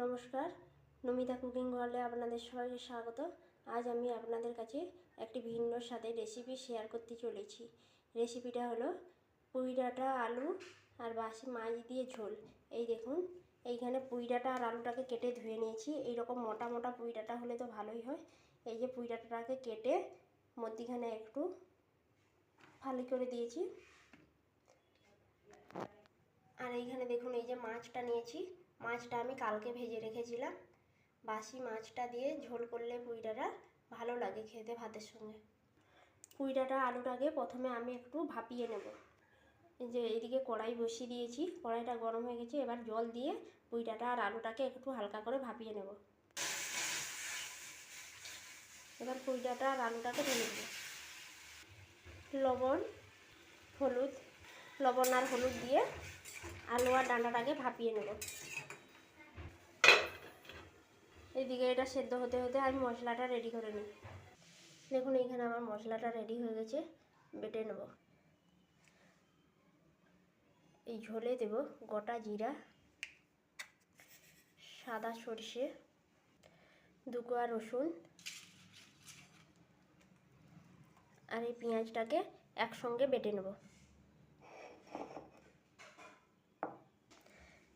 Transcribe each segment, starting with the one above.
নমস্কার। নমিতা কুকিং ওয়ার্ল্ডে আপনাদের সবাইকে স্বাগত। আজ আমি আপনাদের কাছে একটি ভিন্ন স্বাদের রেসিপি শেয়ার করতে চলেছি। রেসিপিটা হলো পুঁই ডাঁটা আলু আর বাসি মাছ দিয়ে ঝোল। এই দেখুন, এইখানে পুঁই ডাঁটা আর আলুটাকে কেটে ধুয়ে নিয়েছি। এই রকম মোটা মোটা পুঁই ডাঁটা হলে তো ভালোই হয়। এই যে পুঁই ডাঁটাটাকে কেটে মধ্যিখানে একটু ফালি করে দিয়েছি। আর এইখানে দেখুন, এই যে মাছটা নিয়েছি। মাছটা আমি কালকে ভেজে রেখেছিলাম। বাসি মাছটা দিয়ে ঝোল করলে পুইডাটা ভালো লাগে খেতে ভাতের সঙ্গে। পুইডাটা আলুটাকে প্রথমে আমি একটু ভাপিয়ে নেব। যে এইদিকে কড়াই বসিয়ে দিয়েছি, কড়াইটা গরম হয়ে গেছে, এবার জল দিয়ে পুইডাটা আর আলুটাকে একটু হালকা করে ভাপিয়ে নেব। এবার পুইডাটা আর আলুটাকে ঢেলে দেবো লবণ, হলুদ, লবণ আর হলুদ দিয়ে আলু আর ডাঁটাটাকে ভাপিয়ে নেব। এদিকে এটা সেদ্ধ হতে হতে আমি মশলাটা রেডি করে নিই। দেখুন, এইখানে আমার মশলাটা রেডি হয়ে গেছে, বেটে নেব। এই ঝোলে দেব গোটা জিরা, সাদা সর্ষে দুকোয়া রসুন আর এই পেঁয়াজটাকে একসঙ্গে বেটে নেব।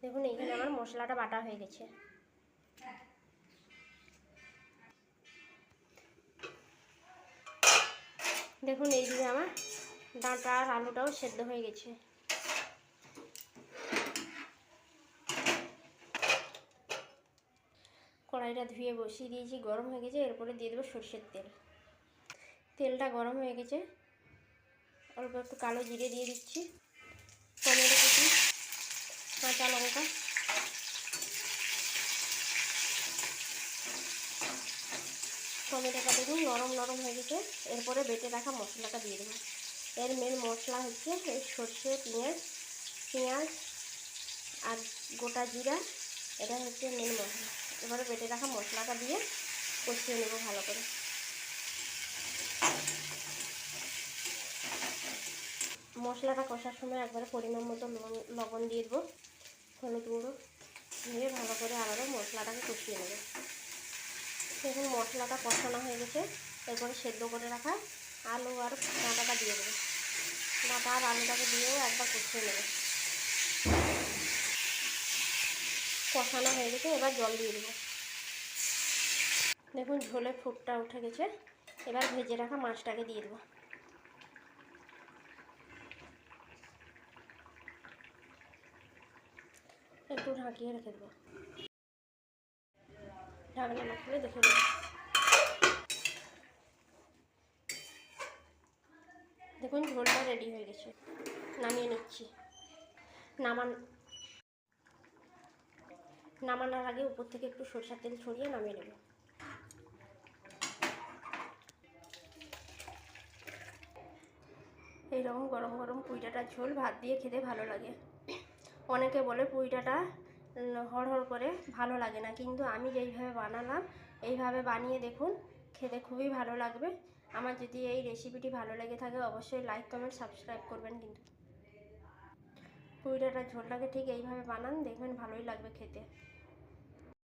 দেখুন, এইখানে আমার মশলাটা বাটা হয়ে গেছে। দেখুন এইদিকে আমার ডাঁটা আর আলুটাও সেদ্ধ হয়ে গেছে। কড়াইটা ধুয়ে বসিয়ে দিয়েছি, গরম হয়ে গেছে, এরপরে দিয়ে দেবো সর্ষের তেল। তেলটা গরম হয়ে গেছে, অল্প একটু কালো জিরে দিয়ে দিচ্ছি, টমেটো কুচি, কাঁচা লঙ্কা। টমেটোটা দেখুন নরম নরম হয়ে গেছে। এরপরে বেটে রাখা মশলাটা দিয়ে দেবো। এর মেন মশলা হচ্ছে এই সর্ষে, পেঁয়াজ পেঁয়াজ আর গোটা জিরা এটা হচ্ছে মেন মশলা। এবারে বেটে রাখা মশলাটা দিয়ে কষিয়ে নেব ভালো করে। মশলাটা কষার সময় একবারে পরিমাণ মতো লবণ দিয়ে দেবো, হলুদ গুঁড়ো দিয়ে ভালো করে আবারও মশলাটাকে কষিয়ে নেব। দেখুন মশলাটা কষানো হয়ে গেছে, এরপরে সেদ্ধ করে রাখা আলু আর ডাঁটাটা দিয়ে দেবো। ডাঁটা আর আলুটাকে দিয়েও একবার কষিয়ে নেবে। কষানো হয়ে গেছে, এবার জল দিয়ে দেবো। দেখুন ঝোলে ফুটটা উঠে গেছে, এবার ভেজে রাখা মাছটাকে দিয়ে দেবো। একটু ঢাকিয়ে রেখে দেবো। ঢাকনা না খুলে দেখে দেখুন, ঝোলটা রেডি হয়ে গেছে। নামিয়ে নিচ্ছি। নামান নামানোর আগে উপর থেকে একটু সরষার তেল ছড়িয়ে নামিয়ে নেব। এইরকম গরম গরম পুইটাটার ঝোল ভাত দিয়ে খেতে ভালো লাগে। অনেকে বলে পুইটাটা হড় হড় করে ভালো লাগে না। কিন্তু আমি যেইভাবে বানালাম, এইভাবে বানিয়ে দেখুন, খেতে খুবই ভালো লাগবে। আমার যদি এই রেসিপিটি ভালো লেগে থাকে, অবশ্যই লাইক কমেন্ট সাবস্ক্রাইব করবেন কিন্তু। পুইটাটার ঝোলটাকে ঠিক এইভাবে বানান, দেখবেন ভালোই লাগবে খেতে।